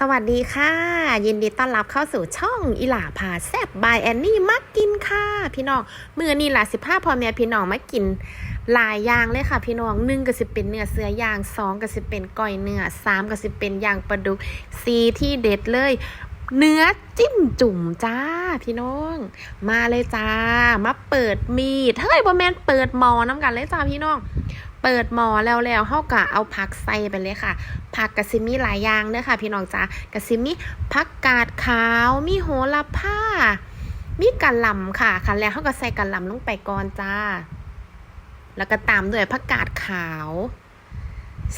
สวัสดีค่ะ ยินดีต้อนรับเข้าสู่ช่องอีหลาพาแซบบายแอนนี่มักกินค่ะ พี่น้องมือนี่ล่ะสิบห้าพอแม่พี่น้องมากินหลายอย่างเลยค่ะพี่น้องหนึ่งก็สิเป็นเนื้อเสือย่างสองก็สิเป็นก้อยเนื้อสามก็สิเป็นย่างปลาดุกสี่ที่เด็ดเลย เนื้อจิ้มจุ่มจ้าพี่น้อง มาเลยจ้า มาเปิดมีดเฮ้ยบอแมนเปิดหมอน้ำกันเลยจ้าพี่น้อง เปิดหมอแล้วแล้วเฮากะเอาผักใส่ไปเลยค่ะ ผักกะซิมีหลายอย่างเด้อค่ะ พี่น้องจ้ากะซิมีผักกาดขาว มีโหระพามีกะหล่ำค่ะคันแล้วเฮาก็ใส่กะหล่ำลงไปก่อนจ้า แล้วก็ตามด้วยผักกาดขาว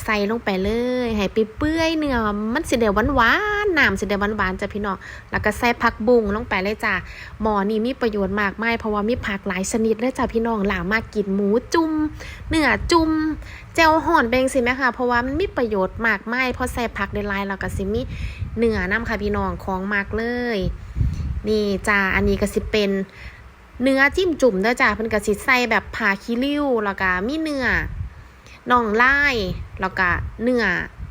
ใส่ลงไปเลยให้ไปเปื่อยเนื้อมันสิเดียวหวานๆน้ำสิเดียวหวานๆจ้ะพี่น้องแล้วก็ใส่ผักบุ้งลงไปเลยจ้ะหมอนี่มีประโยชน์มากมายเพราะว่ามีผักหลายชนิดเลยจ้ะพี่น้องหลามากกินหมูจุ่มเนื้อจุ่มแจ่วห่อนเบงสิแม่ค่ะเพราะว่ามันมีประโยชน์มากมายเพราะใส่ผักได้หลายแล้วก็สิมีเนื้อน้ำค่ะพี่น้องของมากเลย นี่จ้าอันนี้ก็สิเป็นเนื้อจิ้มจุ่มเด้อจ้าเพิ่นก็สิใส่แบบผ่าคิริ้วแล้วก็มีเนื้อ น่องไลายแล้วก็เนื้อ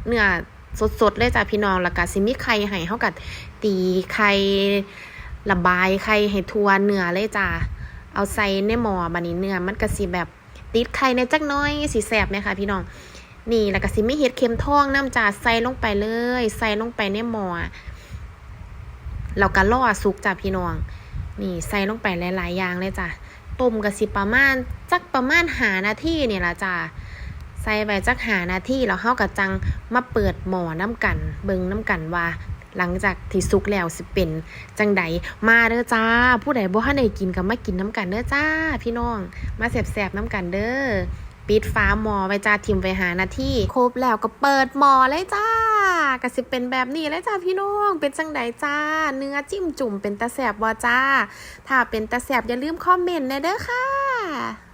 เนื้อสดๆเลยจ้าพี่น้องแล้วก็สิมีไข่ให้เฮากับตีไข่ระบายไข่ให้ทั่วเนื้อเลยจ้าเอาใส่ในหม้อบัดนี้เนื้อมันก็สิแบบติดไข่ในจักน้อยสิแซบไหมคะพี่น้อง นี่แล้วก็สิมีเห็ดเข็มทองน้ำจ้าใส่ลงไปเลย ใส่ลงไปในหม้อแล้วก็ล่อสุกจ้าพี่น้อง นี่ใส่ลงไปหลายๆอย่างเลยจ้ะต้มกะสิประมาณจักประมาณหานาทีเนี่ยละจ้ะ ส่ไปจักหานาทีแล้วเฮากับจังมาเปิดหม้อน้ำกัน เบิงน้ำกันว่า หลังจากที่สุกแล้วสิเป็นจังใดมาเด้อจ้า ผู้ใดบ่ทันได้กินก็มากินน้ำกันเด้อจ้า พี่น้องมาแสบๆน้ำกันเด้อปิดฟ้าหมอไว้จ้าทิมไปหานาทีครบแล้วก็เปิดหมอเลยจ้าก็สิเป็นแบบนี้เลยจ้าพี่น้องเป็นจังใดจ้า เนื้อจิ้มจุ่มเป็นตาแสบบ่จ้า ถ้าเป็นตาแสบอย่าลืมคอมเมนต์นะเด้อค่ะ